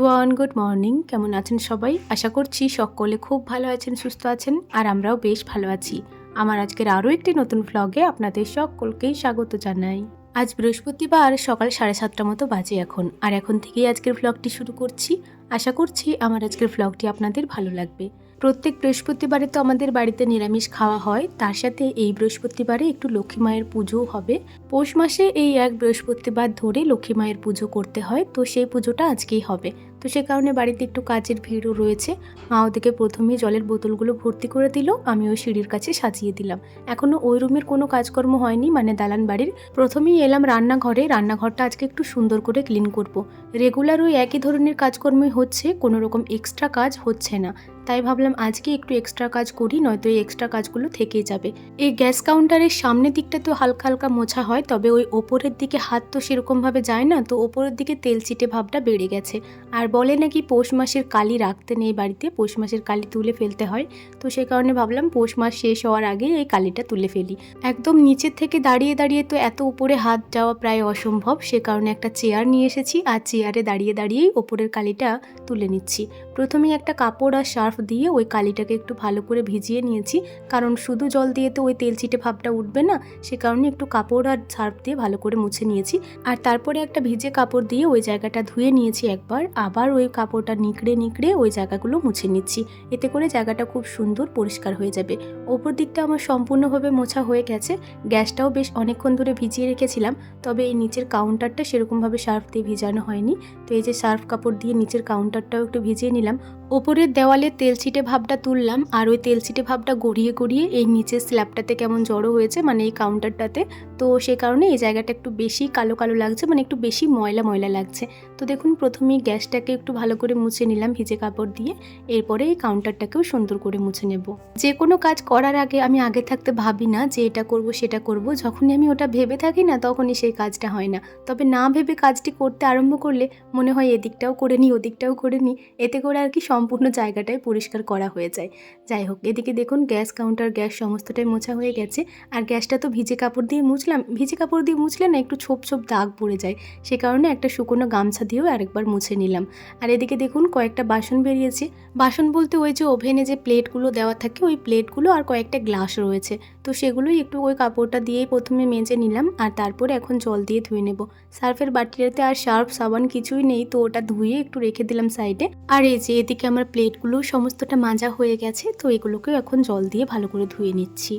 Everyone good morning কেমন আছেন সবাই? আশা করছি সকলে খুব ভালো আছেন, সুস্থ আছেন, আর আমরাও বেশ ভালো আছি। আমার আজকের আরও একটি নতুন ভ্লগে আপনাদের সকলকেই স্বাগত জানাই। আজ বৃহস্পতিবার, সকাল সাড়ে সাতটা মতো বাজে এখন। আর এখন থেকেই আজকের ভ্লগটি শুরু করছি। আশা করছি আমার আজকের ভ্লগটি আপনাদের ভালো লাগবে। প্রত্যেক বৃহস্পতিবারে তো আমাদের বাড়িতে নিরামিষ খাওয়া হয়। তার সাথে এই বৃহস্পতিবারে একটু লক্ষ্মী মায়ের পুজোও হবে। পৌষ মাসে এই এক বৃহস্পতিবার ধরে লক্ষ্মী মায়ের পুজো করতে হয়। তো সেই পুজোটা আজকেই হবে। তো সে কারণে বাড়িতে একটু কাজের ভিড়ও রয়েছে। মা ওদিকে প্রথমেই জলের বোতলগুলো ভর্তি করে দিল, আমি ওই সিঁড়ির কাছে সাজিয়ে দিলাম। এখনও ওই রুমের কোনো কাজকর্ম হয়নি মানে দালান বাড়ির। প্রথমেই এলাম রান্নাঘরে, রান্নাঘরটা আজকে একটু সুন্দর করে ক্লিন করব। রেগুলার ওই একই ধরনের কাজকর্মই হচ্ছে, কোনো রকম এক্সট্রা কাজ হচ্ছে না। তাই ভাবলাম আজকে একটু এক্সট্রা কাজ করি, নয়তো এই এক্সট্রা কাজগুলো থেকেই যাবে। এই গ্যাস কাউন্টারের সামনের দিকটা তো হালকা হালকা মোছা হয়, তবে ওই ওপরের দিকে হাত তো সেরকমভাবে যায় না, তো ওপরের দিকে তেল চিটে ভাবটা বেড়ে গেছে। আর বলে নাকি পৌষ মাসের কালি রাখতে নেই বাড়িতে, পৌষ মাসের কালি তুলে ফেলতে হয়। তো সেই কারণে ভাবলাম পৌষ মাস শেষ হওয়ার আগে এই কালিটা তুলে ফেলি। একদম নিচের থেকে দাঁড়িয়ে দাঁড়িয়ে তো এত উপরে হাত যাওয়া প্রায় অসম্ভব, সে কারণে একটা চেয়ার নিয়ে এসেছি। আর চেয়ারে দাঁড়িয়ে দাঁড়িয়েই ওপরের কালিটা তুলে নিচ্ছি। প্রথমে একটা কাপড় আর সার্ফ দিয়ে ওই কালিটাকে একটু ভালো করে ভিজিয়ে নিয়েছি। কারণ শুধু জল দিয়ে তো ওই তেল ছিটে ভাবটা উঠবে না, সে কারণে একটু কাপড় আর সার্ফ দিয়ে ভালো করে মুছে নিয়েছি। আর তারপরে একটা ভিজে কাপড় দিয়ে ওই জায়গাটা ধুয়ে নিয়েছি একবার, আবার ওই কাপড়টা নিকড়ে নিকড়ে ওই জায়গাগুলো মুছে নিচ্ছি। এতে করে জায়গাটা খুব সুন্দর পরিষ্কার হয়ে যাবে। ওপর দিকটা আমার সম্পূর্ণভাবে মোছা হয়ে গেছে। গ্যাসটাও বেশ অনেকক্ষণ ধরে ভিজিয়ে রেখেছিলাম, তবে এই নিচের কাউন্টারটা সেরকমভাবে সার্ফ দিয়ে ভিজানো হয়নি। তো এই যে সার্ফ কাপড় দিয়ে নিচের কাউন্টারটাও একটু ভিজিয়ে নিলাম। নিলাম ওপরের দেওয়ালে তেল ছিটে ভাবটা তুললাম আর ওই তেল ছিটে ভাবটা গড়িয়ে গড়িয়ে এই নিচের স্ল্যাবটাতে কেমন জড়ো হয়েছে মানে এই কাউন্টারটাতে তো সে কারণে এই জায়গাটা একটু বেশি কালো কালো লাগছে মানে একটু বেশি ময়লা ময়লা লাগছে। তো দেখুন, প্রথমেই গ্যাসটাকে একটু ভালো করে মুছে নিলাম ভিজে কাপড় দিয়ে। এরপরে এই কাউন্টারটাকেও সুন্দর করে মুছে নেব। যে কোনো কাজ করার আগে আমি আগে থাকতে ভাবি না যে এটা করব, সেটা করব। যখনই আমি ওটা ভেবে থাকি না, তখনই সেই কাজটা হয় না। তবে না ভেবে কাজটি করতে আরম্ভ করলে মনে হয় এদিকটাও করে নিই, ওদিকটাও করে নিই। এতে করে আর কি সম্পূর্ণ জায়গাটাই পরিষ্কার করা হয়ে যায়। যাই হোক, এদিকে দেখুন গ্যাস কাউন্টার, গ্যাস সমস্তটাই মোছা হয়ে গেছে। আর গ্যাসটা তো ভিজে কাপড় দিয়ে মুছলাম, ভিজে কাপড় দিয়ে মুছলে না একটু ছোপ ছোপ দাগ পড়ে যায়। সে কারণে একটা শুকনো গামছা দিয়েও আরেকবার মুছে নিলাম। আর এদিকে দেখুন কয়েকটা বাসন বেরিয়েছে। বাসন বলতে ওই যে ওভেনে যে প্লেটগুলো দেওয়া থাকে, ওই প্লেটগুলো আর কয়েকটা গ্লাস রয়েছে। তো সেগুলোই একটু ওই কাপড়টা দিয়েই প্রথমে মেজে নিলাম আর তারপরে এখন জল দিয়ে ধুয়ে নেব। সার্ফের বাটিটাতে আর সার্ফ সাবান কিছুই নেই, তো ওটা ধুয়ে একটু রেখে দিলাম সাইডে। আর এই যে এদিকে আমার প্লেটগুলো সমস্তটা মাজা হয়ে গেছে, তো এগুলোকেও এখন জল দিয়ে ভালো করে ধুয়ে নিচ্ছি।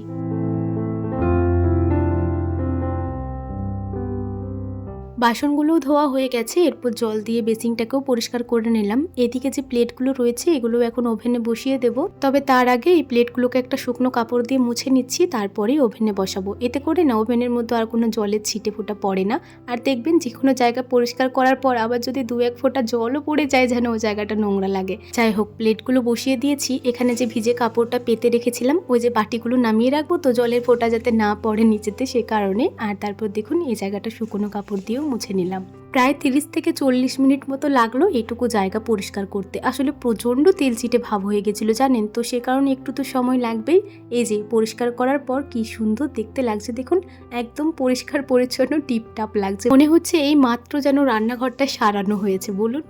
বাসনগুলোও ধোয়া হয়ে গেছে, এরপর জল দিয়ে বেসিংটাকেও পরিষ্কার করে নিলাম। এদিকে যে প্লেটগুলো রয়েছে এগুলো এখন ওভেনে বসিয়ে দেব। তবে তার আগে এই প্লেটগুলোকে একটা শুকনো কাপড় দিয়ে মুছে নিচ্ছি, তারপরেই ওভেনে বসাবো। এতে করে না ওভেনের মধ্যে আর কোনো জলের ছিটে ফোটা পড়ে না। আর দেখবেন যে কোনো জায়গা পরিষ্কার করার পর আবার যদি দু এক ফোঁটা জলও পড়ে যায় যেন ওই জায়গাটা নোংরা লাগে। যাই হোক, প্লেটগুলো বসিয়ে দিয়েছি। এখানে যে ভিজে কাপড়টা পেতে রেখেছিলাম, ওই যে বাটিগুলো নামিয়ে রাখব তো জলের ফোঁটা যাতে না পড়ে নিচেতে সে কারণে। আর তারপর দেখুন, এই জায়গাটা শুকনো কাপড় দিয়েও মুছে নিলাম। প্রায় তিরিশ থেকে চল্লিশ মিনিট মতো লাগল এটুকু জায়গা পরিষ্কার করতে। আসলে প্রচণ্ড তেল ছিটে ভাব হয়ে গেছিল, জানেন তো? সে কারণে একটু তো সময় লাগবেই। এই যে, পরিষ্কার করার পর কি সুন্দর দেখতে লাগছে দেখুন। একদম পরিষ্কার পরিচ্ছন্ন টিপটাপ লাগছে। মনে হচ্ছে এই মাত্র যেন রান্নাঘরটা সারানো হয়েছে, বলুন।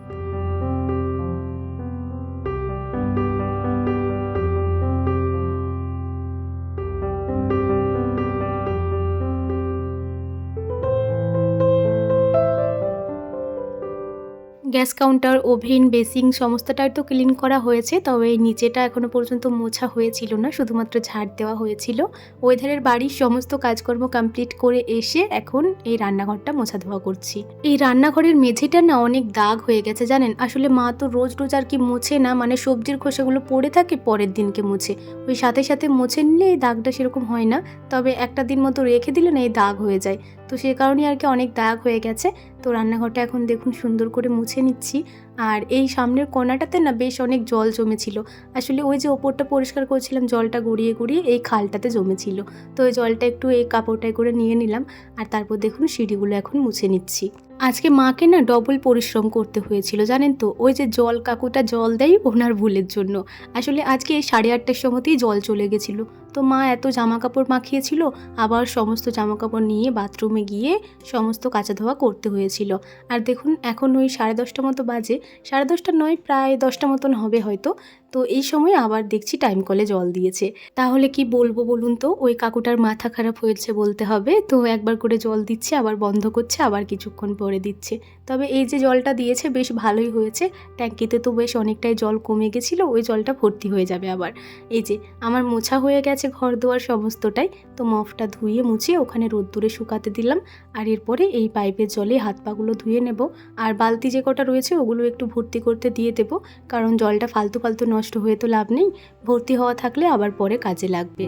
গ্যাস কাউন্টার, ওভেন বেসিং সমস্তটাই তো ক্লিন করা হয়েছে, তবে নিচেটা এখনও পর্যন্ত মোছা হয়েছিল না, শুধুমাত্র ঝাড় দেওয়া হয়েছিল। ওয়েদারের বাড়ির সমস্ত কাজকর্ম কমপ্লিট করে এসে এখন এই রান্নাঘরটা মোছা ধোয়া করছি। এই রান্নাঘরের মেঝেটা না অনেক দাগ হয়ে গেছে, জানেন? আসলে মা তো রোজ রোজ আর কি মোছে না মানে সবজির খোসাগুলো পড়ে থাকে, পরের দিনকে মুছে। ওই সাথে সাথে মুছে নিলে এই দাগটা সেরকম হয় না, তবে একটা দিন মতো রেখে দিলে না এই দাগ হয়ে যায়। তো সে কারণেই আর কি অনেক দাগ হয়ে গেছে। তো রান্নাঘরটা এখন দেখুন সুন্দর করে মুছে নিচ্ছি। আর এই সামনের কোনাটাতে না বেশ অনেক জল জমেছিল। আসলে ওই যে ওপরটা পরিষ্কার করেছিলাম, জলটা গড়িয়ে গড়িয়ে এই খালটাতে জমেছিল। তো ওই জলটা একটু এই কাপড়টায় করে নিয়ে নিলাম আর তারপর দেখুন সিঁড়িগুলো এখন মুছে নিচ্ছি। আজকে মাকে না ডবল পরিশ্রম করতে হয়েছিল, জানেন তো? ওই যে জল, কাকুটা জল দেয় ওনার ভুলের জন্য। আসলে আজকে এই সাড়ে আটটার সময়তেই জল চলে গেছিল। তো মা এত জামা কাপড় মাখিয়েছিল, আবার সমস্ত জামা কাপড় নিয়ে বাথরুমে গিয়ে সমস্ত কাচা ধোয়া করতে হয়েছিল। আর দেখুন এখন ওই সাড়ে দশটা মতো বাজে সাড়ে দশটা নয় প্রায় দশটা মতন হবে হয়তো। তো এই সময় আবার দেখছি টাইম কলে জল দিয়েছে। তাহলে কি বলব বলুন তো? ওই কাকুটার মাথা খারাপ হয়েছে বলতে হবে। তো একবার করে জল দিচ্ছে, আবার বন্ধ করছে, আবার কিছুক্ষণ পরে দিচ্ছে। তবে এই যে জলটা দিয়েছে, বেশ ভালোই হয়েছে। ট্যাঙ্কিতে তো বেশ অনেকটাই জল কমে গেছিল, ওই জলটা ভর্তি হয়ে যাবে আবার। এই যে, আমার মোছা হয়ে গেছে ঘর দুয়ার সমস্তটাই। তো মফটা ধুয়ে মুছিয়ে ওখানে রোদ্দুরে শুকাতে দিলাম। আর এরপরে এই পাইপের জলে হাত পাগুলো ধুয়ে নেব। আর বালতি যে কটা রয়েছে, ওগুলো একটু ভর্তি করতে দিয়ে দেবো। কারণ জলটা ফালতু ফালতু নষ্ট হয়ে তো লাভ নেই, ভর্তি হওয়া থাকলে আবার পরে কাজে লাগবে।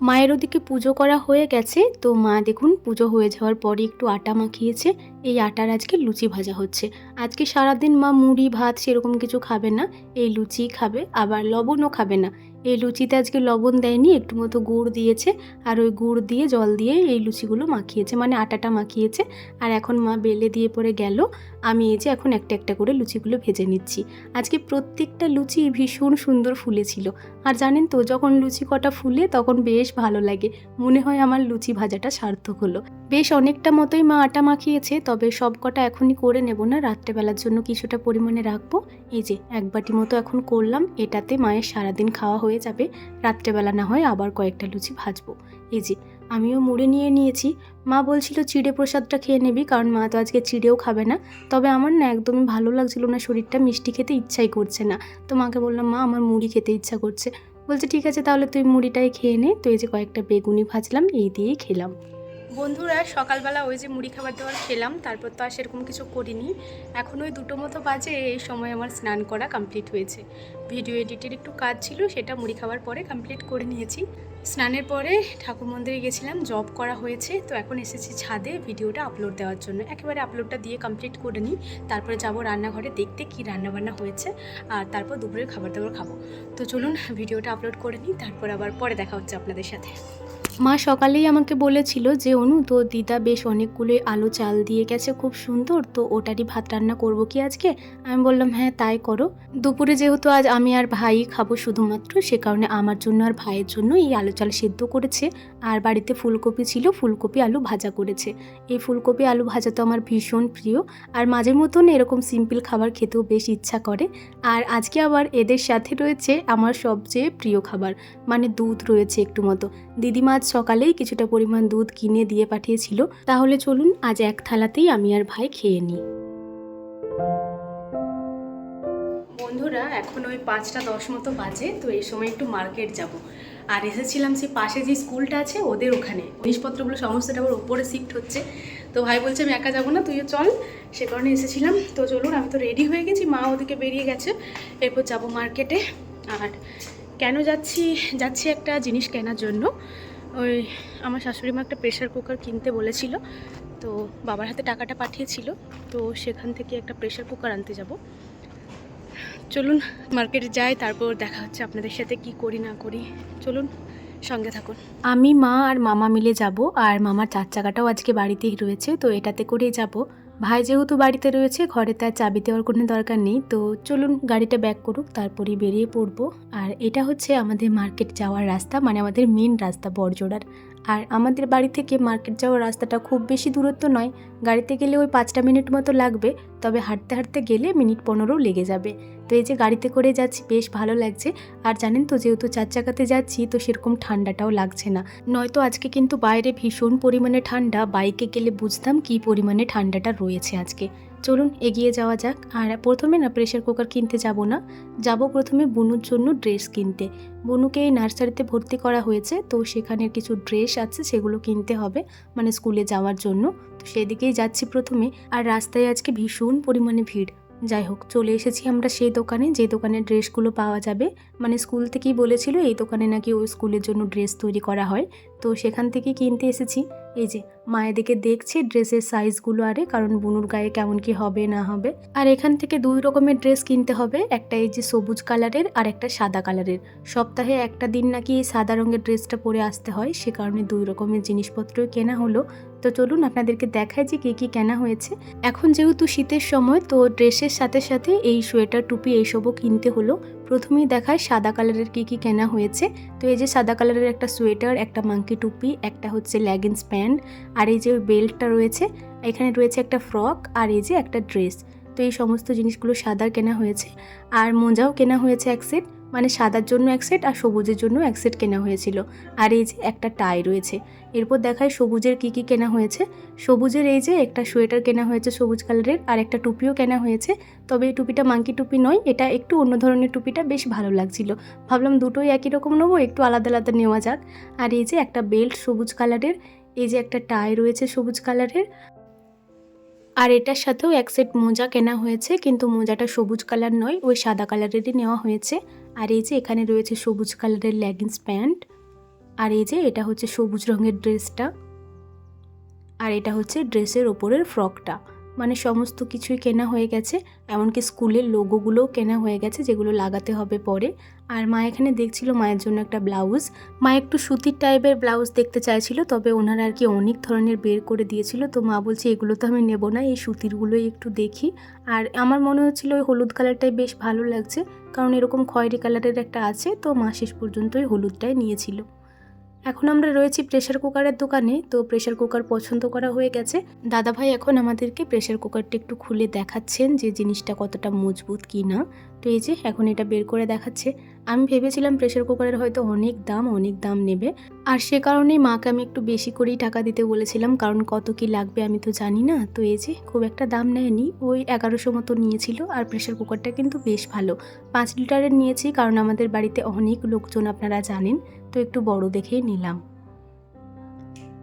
মায়ের ওদিকে পুজো করা হয়ে গেছে, তো মা দেখুন পুজো হয়ে যাওয়ার পরে একটু আটা মাখিয়েছে এই আটার আজকে লুচি ভাজা হচ্ছে। আজকে সারাদিন মা মুড়ি, ভাত সেরকম কিছু খাবে না, এই লুচি খাবে, আবার লবণও খাবে না। এই লুচিতে আজকে লবণ দেয়নি, একটু মতো গুড় দিয়েছে, আর ওই গুড় দিয়ে, জল দিয়ে এই লুচিগুলো মাখিয়েছে মানে আটাটা মাখিয়েছে। আর এখন মা বেলে দিয়ে পরে গেল, আমি এই যে এখন একটা একটা করে লুচিগুলো ভেজে নিচ্ছি। আজকে প্রত্যেকটা লুচি ভীষণ সুন্দর ফুলেছিল। আর জানেন তো, যখন লুচি কটা ফুলে, তখন বেশ ভালো লাগে। মনে হয় আমার লুচি ভাজাটা সার্থক হলো। বেশ অনেকটা মতোই মা আটা মাখিয়েছে তবে সব কটা এখনই করে নেব না, রাত্রেবেলার জন্য কিছুটা পরিমাণে রাখব। এই যে, এক বাটি মতো এখন করলাম, এটাতে মায়ের সারাদিন খাওয়া হয়ে যাবে, রাত্রেবেলা না হয় আবার কয়েকটা লুচি ভাজবো। এই যে, আমিও মুড়ে নিয়ে নিয়েছি। মা বলছিল চিড়ে প্রসাদটা খেয়ে নিবি, কারণ মা তো আজকে চিড়েও খাবে না। তবে আমার না একদমই ভালো লাগছিল না, শরীরটা মিষ্টি খেতে ইচ্ছাই করছে না। তো মাকে বললাম, মা, আমার মুড়ি খেতে ইচ্ছা করছে। বলছে, ঠিক আছে, তাহলে তুই মুড়িটাই খেয়ে নে। তো এই যে কয়েকটা বেগুনি ভাজলাম, এই দিয়েই খেলাম। বন্ধুরা, সকালবেলা ওই যে মুড়ি খাবার দাবার খেলাম, তারপর তো আর সেরকম কিছু করিনি। এখন ওই দুটো মতো বাজে, এই সময় আমার স্নান করা কমপ্লিট হয়েছে। ভিডিও এডিটের একটু কাজ ছিল, সেটা মুড়ি খাওয়ার পরে কমপ্লিট করে নিয়েছি। স্নানের পরে ঠাকুর মন্দিরে গেছিলাম জব করা হয়েছে, তো এখন এসেছি ছাদে ভিডিওটা আপলোড দেওয়ার জন্য। একেবারে আপলোডটা দিয়ে কমপ্লিট করে নিই, তারপরে যাব রান্নাঘরে দেখতে কি রান্নাবান্না হয়েছে, আর তারপর দুপুরের খাবার দাবার খাব। তো চলুন ভিডিওটা আপলোড করে নিই, তারপর আবার পরে দেখা হচ্ছে আপনাদের সাথে। মা সকালেই আমাকে বলেছিল যে, অনু তো দিদা বেশ অনেকগুলো আলু চাল দিয়ে গেছে, খুব সুন্দর। তো ওটারই ভাত রান্না করব কি আজকে? আমি বললাম হ্যাঁ তাই করো। দুপুরে যেহেতু আজ আমি আর ভাই খাব শুধুমাত্র, সে কারণে আমার জন্য আর ভাইয়ের জন্য এই আলু চাল সেদ্ধ করেছে। আর বাড়িতে ফুলকপি ছিল, ফুলকপি আলু ভাজা করেছে। এই ফুলকপি আলু ভাজা তো আমার ভীষণ প্রিয়। আর মাঝে মতন এরকম সিম্পল খাবার খেতেও বেশ ইচ্ছা করে। আর আজকে আবার এদের সাথে রয়েছে আমার সবচেয়ে প্রিয় খাবার মানে দুধ রয়েছে একটু মতো। দিদিমা আজ সকালেই কিছুটা পরিমাণ দুধ কিনে দিয়ে পাঠিয়েছিল। তাহলে চলুন, আজ এক থালাতেই আমি আর ভাই খেয়ে নিই বন্ধুরা, এখন ওই পাঁচটা দশ মতো বাজে, তো এই সময় একটু মার্কেট যাব। আর এসেছিলাম সে পাশে যে স্কুলটা আছে, ওদের ওখানে। জিনিসপত্রগুলো সমস্তটা আবার ওপরে শিফট হচ্ছে। তো ভাই বলছে, আমি একা যাব না, তুইও চল। সে কারণে এসেছিলাম। তো চলুন, আমি তো রেডি হয়ে গেছি, মা ওদিকে বেরিয়ে গেছে। এরপর যাব মার্কেটে। আর কেন যাচ্ছি যাচ্ছি একটা জিনিস কেনার জন্য। ওই আমার শাশুড়ি মা একটা প্রেশার কুকার কিনতে বলেছিল, তো বাবার হাতে টাকাটা পাঠিয়েছিল, তো সেখান থেকে একটা প্রেশার কুকার আনতে যাব। চলুন মার্কেটে যাই, তারপর দেখা হচ্ছে আপনাদের সাথে কি করি না করি। চলুন সঙ্গে থাকুন। আমি মা আর মামা মিলে যাব, আর মামার চার চাকাটাও আজকে বাড়িতেই রয়েছে, তো এটাতে করেই যাব। ভাই যেহেতু বাড়িতে রয়েছে, ঘরে তার চাবি দেওয়ার কোনো দরকার নেই। তো চলুন গাড়িটা ব্যাক করুক তারপরে বেরিয়ে পড়ব। আর এটা হচ্ছে আমাদের মার্কেট যাওয়ার রাস্তা মানে আমাদের মেন রাস্তা, বড়জোড়ার। আর আমাদের বাড়ি থেকে মার্কেট যাওয়ার রাস্তাটা খুব বেশি দূরত্ব নয়। গাড়িতে গেলে ওই পাঁচটা মিনিট মতো লাগবে, তবে হাঁটতে হাঁটতে গেলে মিনিট পনেরো লেগে যাবে। তো এই যে গাড়িতে করে যাচ্ছি, বেশ ভালো লাগছে। আর জানেন তো, যেহেতু চার চাকাতে যাচ্ছি, তো সেরকম ঠান্ডাটাও লাগছে না। নয়তো আজকে কিন্তু বাইরে ভীষণ পরিমাণে ঠান্ডা, বাইকে গেলে বুঝতাম কি পরিমাণে ঠান্ডাটা রয়েছে আজকে। চলুন, এগিয়ে যাওয়া যাক। আর প্রথমে না প্রেশার কুকার কিনতে যাব না। যাব প্রথমে বুনুর জন্য ড্রেস কিনতে। বুনুকে এই নার্সারিতে ভর্তি করা হয়েছে, তো সেখানে কিছু ড্রেস আছে, সেগুলো কিনতে হবে মানে স্কুলে যাওয়ার জন্য। তো সেদিকেই যাচ্ছি প্রথমে। আর রাস্তায় আজকে ভীষণ পরিমাণে ভিড়। যাই হোক, চলে এসেছি আমরা সেই দোকানে, যে দোকানের ড্রেসগুলো পাওয়া যাবে। মানে স্কুল থেকেই বলেছিল, এই দোকানে নাকি ওই স্কুলের জন্য ড্রেস তৈরি করা হয়। তো সেখান থেকে কিনতে এসেছি। এই যে মায়ের দিকে দেখছি ড্রেসের সাইজগুলো আরে, কারণ বুনুর গায়ে কেমন কি হবে, না হবে। আর এখান থেকে দুই রকমের ড্রেস কিনতে হবে, একটা এই যে সবুজ কালারের আর একটা সাদা কালারের। সপ্তাহে একটা দিন নাকি এই সাদা রঙের ড্রেসটা পরে আসতে হয়, সে কারণে দুই রকমের জিনিসপত্র কেনা হলো। তো চলুন আপনাদেরকে দেখায় যে কী কী কেনা হয়েছে। এখন যেহেতু শীতের সময়, তো ড্রেসের সাথে সাথে এই সোয়েটার, টুপি, এইসবও কিনতে হলো। প্রথমেই দেখায় সাদা কালারের কি কি কেনা হয়েছে। তো এই যে সাদা কালারের একটা সোয়েটার, একটা মাঙ্কি টুপি, একটা হচ্ছে লেগিংস প্যান্ট, আর এই যে বেল্টটা রয়েছে, এখানে রয়েছে একটা ফ্রক, আর এই যে একটা ড্রেস। তো এই সমস্ত জিনিসগুলো সাদা কেনা হয়েছে, আর মোজাও কেনা হয়েছে এক সেট। মানে সাদার জন্য এক সেট আর সবুজের জন্য এক সেট কেনা হয়েছিল। আর এই যে একটা টাই রয়েছে, এরপর দেখায় সবুজের কি কি কেনা হয়েছে। সবুজের এই যে একটা সোয়েটার কেনা হয়েছে সবুজ কালারের, আর একটা টুপিও কেনা হয়েছে। তবে এই টুপিটা মাঙ্কি টুপি নয়, এটা একটু অন্য ধরনের টুপিটা বেশ ভালো লাগছিল। ভাবলাম দুটোই একই রকম নেব, একটু আলাদা আলাদা নেওয়া যাক। আর এই যে একটা বেল্ট সবুজ কালারের, এই যে একটা টাই রয়েছে সবুজ কালারের। আর এটার সাথেও এক সেট মোজা কেনা হয়েছে, কিন্তু মোজাটা সবুজ কালার নয়, ওই সাদা কালারেরই নেওয়া হয়েছে। আর এই যে এখানে রয়েছে সবুজ কালারের লেগিংস প্যান্ট আর এই যে এটা হচ্ছে সবুজ রঙের ড্রেসটা আর এটা হচ্ছে ড্রেসের ওপরের ফ্রকটা মানে সমস্ত কিছুই কেনা হয়ে গেছে, এমনকি স্কুলের লোগোগুলোও কেনা হয়ে গেছে যেগুলো লাগাতে হবে পরে। আর মা এখানে দেখছিল মায়ের জন্য একটা ব্লাউজ। মা একটু সুতির টাইপের ব্লাউজ দেখতে চাইছিল, তবে ওনারা আর কি অনেক ধরনের বের করে দিয়েছিল। তো মা বলছে, এগুলো তো আমি নেব না, এই সুতিরগুলোই একটু দেখি। আর আমার মনে হচ্ছিল, ওই হলুদ কালারটাই বেশ ভালো লাগছে, কারণ এরকম খয়েরি কালারের একটা আছে। তো মা শেষ পর্যন্ত ওই হলুদটাই নিয়েছিল। এখন আমরা রয়েছি প্রেশার কুকারের দোকানে, তো প্রেশার কুকার পছন্দ করা হয়ে গেছে। দাদাভাই এখন আমাদেরকে প্রেশার কুকারটা একটু খুলে দেখাচ্ছেন যে জিনিসটা কতটা মজবুত কি না তো এই যে এখন এটা বের করে দেখাচ্ছে। আমি ভেবেছিলাম প্রেশার কুকারের হয়তো অনেক দাম অনেক দাম নেবে। আর সে কারণেই মাকে আমি একটু বেশি করেই টাকা দিতে বলেছিলাম, কারণ কত কি লাগবে আমি তো জানি না। তো এই যে খুব একটা দাম নেয়নি, ওই এগারোশো মতো নিয়েছিল। আর প্রেশার কুকারটা কিন্তু বেশ ভালো। পাঁচ লিটারের নিয়েছি, কারণ আমাদের বাড়িতে অনেক লোকজন আপনারা জানেন। তো একটু বড় দেখেই নিলাম।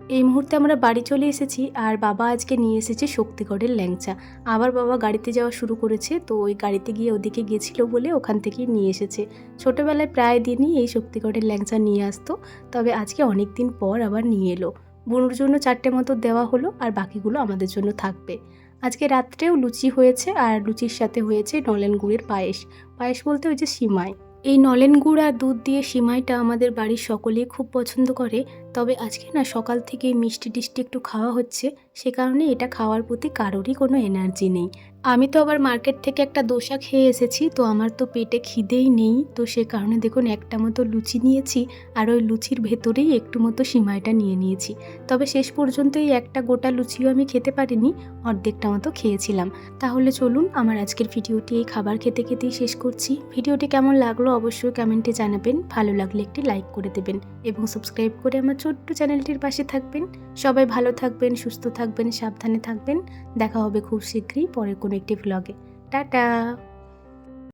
এই মুহূর্তে আমরা বাড়ি চলে এসেছি আর বাবা আজকে নিয়ে এসেছে শক্তিগড়ের ল্যাংচা। আবার বাবা গাড়িতে যাওয়া শুরু করেছে, তো ওই গাড়িতে গিয়ে ওদিকে গেছিল বলে ওখান থেকেই নিয়ে এসেছে। ছোটোবেলায় প্রায় দিনই এই শক্তিগড়ের ল্যাংচা নিয়ে আসতো, তবে আজকে অনেক দিন পর আবার নিয়ে এলো। বুনুর জন্য চারটে মতো দেওয়া হলো আর বাকিগুলো আমাদের জন্য থাকবে। আজকে রাত্রেও লুচি হয়েছে আর লুচির সাথে হয়েছে নলেন গুড়ের পায়েস। পায়েস বলতে ওই যে সিমাই। এই নলেন গুড় আর দুধ দিয়ে সিমাইটা আমাদের বাড়ির সকলেই খুব পছন্দ করে, তবে আজকে না সকাল থেকে মিষ্টি টিষ্টি একটু খাওয়া হচ্ছে, সে কারণে এটা খাওয়ার প্রতি কারোরই কোনো এনার্জি নেই। আমি তো আবার মার্কেট থেকে একটা দোসা খেয়ে এসেছি, তো আমার তো পেটে খিদেই নেই। তো সে কারণে দেখুন, একটা মতো লুচি নিয়েছি, আর ওই লুচির ভেতরেই একটু মতো সিমাইটা নিয়ে নিয়েছি। তবে শেষ পর্যন্ত এই একটা গোটা লুচিও আমি খেতে পারিনি, অর্ধেকটা মতো খেয়েছিলাম। তাহলে চলুন, আমার আজকের ভিডিওটি এই খাবার খেতে খেতেই শেষ করছি। ভিডিওটি কেমন লাগল অবশ্যই কমেন্টে জানাবেন, ভালো লাগলে একটি লাইক করে দেবেন এবং সাবস্ক্রাইব করে আমার ছোট্ট চ্যানেলটির পাশে থাকবেন। সবাই ভালো থাকবেন, সুস্থ থাকবেন, সাবধানে থাকবেন। দেখা হবে খুব শীঘ্রই, পরের কোনো একটি ভ্লগে টাটা!